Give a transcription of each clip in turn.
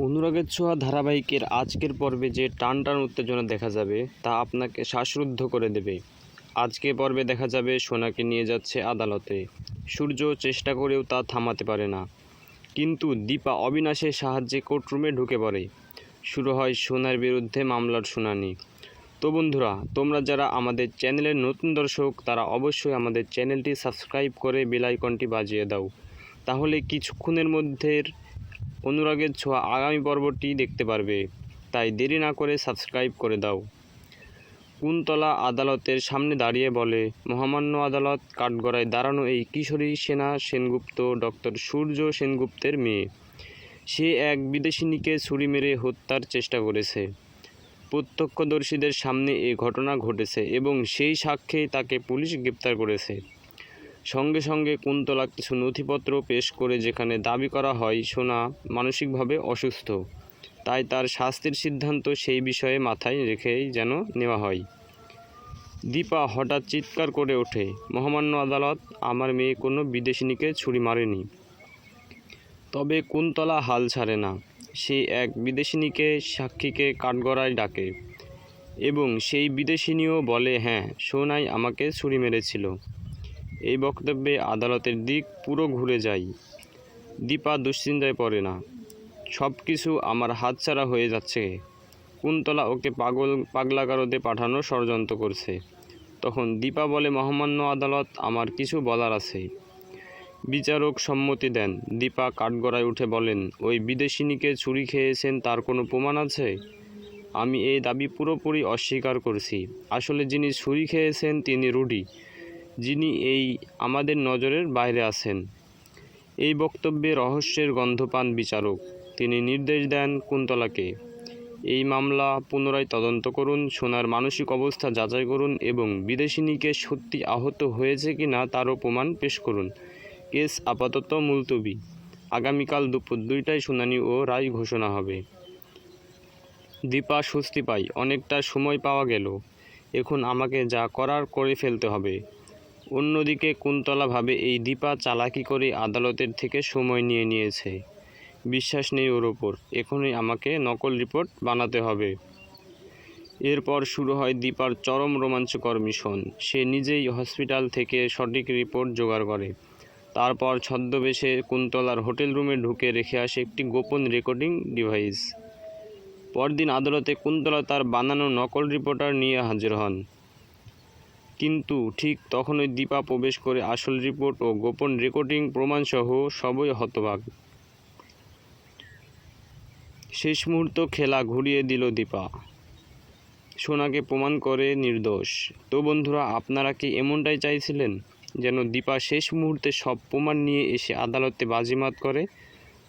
অনুরাগের ছোঁয়া ধারাবাহিকের আজকের পর্বে যে টান টান উত্তেজনা দেখা যাবে, তা আপনাকে শ্বাসরুদ্ধ করে দেবে। আজকে পর্বে দেখা যাবে, সোনাকে নিয়ে যাচ্ছে আদালতে। সূর্য চেষ্টা করেও তা থামাতে পারে না। কিন্তু দীপা অবিনাশের সাহায্যে কোর্টরুমে ঢুকে পড়ে। শুরু হয় সোনার বিরুদ্ধে মামলার শুনানি। তো বন্ধুরা, তোমরা যারা আমাদের চ্যানেলের নতুন দর্শক, তারা অবশ্যই আমাদের চ্যানেলটি সাবস্ক্রাইব করে বেল আইকনটি বাজিয়ে দাও। তাহলে কিছুক্ষণের মধ্যে অনুরাগের ছোঁয়া আগামী পর্বটি দেখতে পারবে। তাই দেরি না করে সাবস্ক্রাইব করে দাও। কুন্তলা আদালতের সামনে দাঁড়িয়ে বলে, মহামান্য আদালত, কাঠগড়ায় দাঁড়ানো এই কিশোরী সেনা সেনগুপ্ত ডক্টর সূর্য সেনগুপ্তের মেয়ে। সে এক বিদেশিনীকে ছুরি মেরে হত্যার চেষ্টা করেছে। প্রত্যক্ষদর্শীদের সামনে এ ঘটনা ঘটেছে এবং সেই সাক্ষ্যেই তাকে পুলিশ গ্রেপ্তার করেছে। সঙ্গে সঙ্গে কুন্তলা কিছু নথিপত্র পেশ করে যেখানে দাবি করা হয়, সোনা মানসিকভাবে অসুস্থ। তাই তার শাস্তির সিদ্ধান্ত সেই বিষয়ে মাথায় রেখেই যেন নেওয়া হয়। দীপা হঠাৎ চিৎকার করে ওঠে, মহামান্য আদালত, আমার মেয়ে কোনো বিদেশিনীকে ছুরি মারেনি। তবে কুন্তলা হাল ছাড়ে না। সে এক বিদেশিনীকে সাক্ষীকে কাঠগড়ায় ডাকে এবং সেই বিদেশিনীও বলে হ্যাঁ সোনাই আমাকে ছুরি মেরেছিল। এই বক্তব্যে আদালতের দিক পুরো ঘুরে যায় দীপা দুশ্চিন্তায় পড়ে না। সব কিছু আমার হাতছাড়া হয়ে যাচ্ছে। কুন্তলা ওকে পাগল পাগলাগারদে পাঠানোর ষড়যন্ত্র করছে। তখন দীপা বলে, মহামান্য আদালত, আমার কিছু বলার আছে। বিচারক সম্মতি দেন। দীপা কাঠগড়ায় উঠে বলেন, ওই বিদেশিনীকে ছুরি খেয়েছেন, তার কোনো প্রমাণ আছে? আমি এই দাবি পুরোপুরি অস্বীকার করছি। আসলে যিনি ছুরি খেয়েছেন, তিনি রুডি। যিনি এই আমাদের নজরের বাইরে আছেন। এই বক্তব্যে রহস্যের গন্ধ পান বিচারক। তিনি নির্দেশ দেন কুন্তলাকে, এই মামলা পুনরায় তদন্ত করুন, সোনার মানসিক অবস্থা যাচাই করুন এবং বিদেশিনীকে সত্যি আহত হয়েছে কি না তারও প্রমাণ পেশ করুন। কেস আপাতত মুলতবি। আগামীকাল দুপুর দুইটায় শুনানি ও রায় ঘোষণা হবে। দীপা স্বস্তি পাই অনেকটা সময় পাওয়া গেল। এখন আমাকে যা করার করে ফেলতে হবে। অন্যদিকে কুন্তলা ভাবে এই দীপা চালাকি করে আদালতের থেকে সময় নিয়ে নিয়েছে। বিশ্বাস নেই ওর ওপর। এখনই আমাকে নকল রিপোর্ট বানাতে হবে। এরপর শুরু হয় দীপার চরম রোমাঞ্চকর মিশন। সে নিজেই হসপিটাল থেকে সঠিক রিপোর্ট জোগাড় করে। তারপর ছদ্মবেশে কুন্তলার হোটেল রুমে ঢুকে রেখে আসে একটি গোপন রেকর্ডিং ডিভাইস। পরদিন আদালতে কুন্তলা তার বানানো নকল রিপোর্টার নিয়ে হাজির হন। কিন্তু ঠিক তখনই দীপা প্রবেশ করে আসল রিপোর্ট ও গোপন রেকর্ডিং প্রমাণসহ সবই হতবাক। শেষ মুহূর্ত খেলা ঘুরিয়ে দিল দীপা। সোনাকে প্রমাণ করে নির্দোষ। তো বন্ধুরা, আপনারা কি এমনটাই চাইছিলেন? যেন দীপা শেষ মুহূর্তে সব প্রমাণ নিয়ে এসে আদালতে বাজিমাত করে?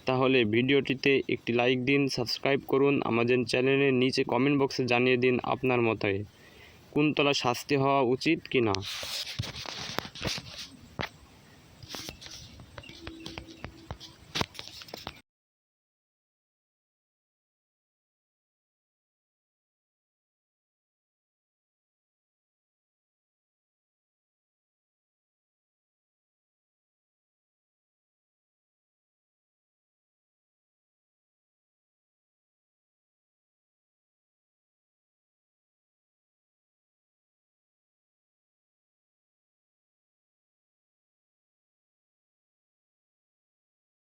তাহলে ভিডিওটিতে একটি লাইক দিন, সাবস্ক্রাইব করুন, আমাদের চ্যানেলের নিচে কমেন্ট বক্সে জানিয়ে দিন আপনার মতায় কুন্তলা শাস্তি হওয়া উচিত কি না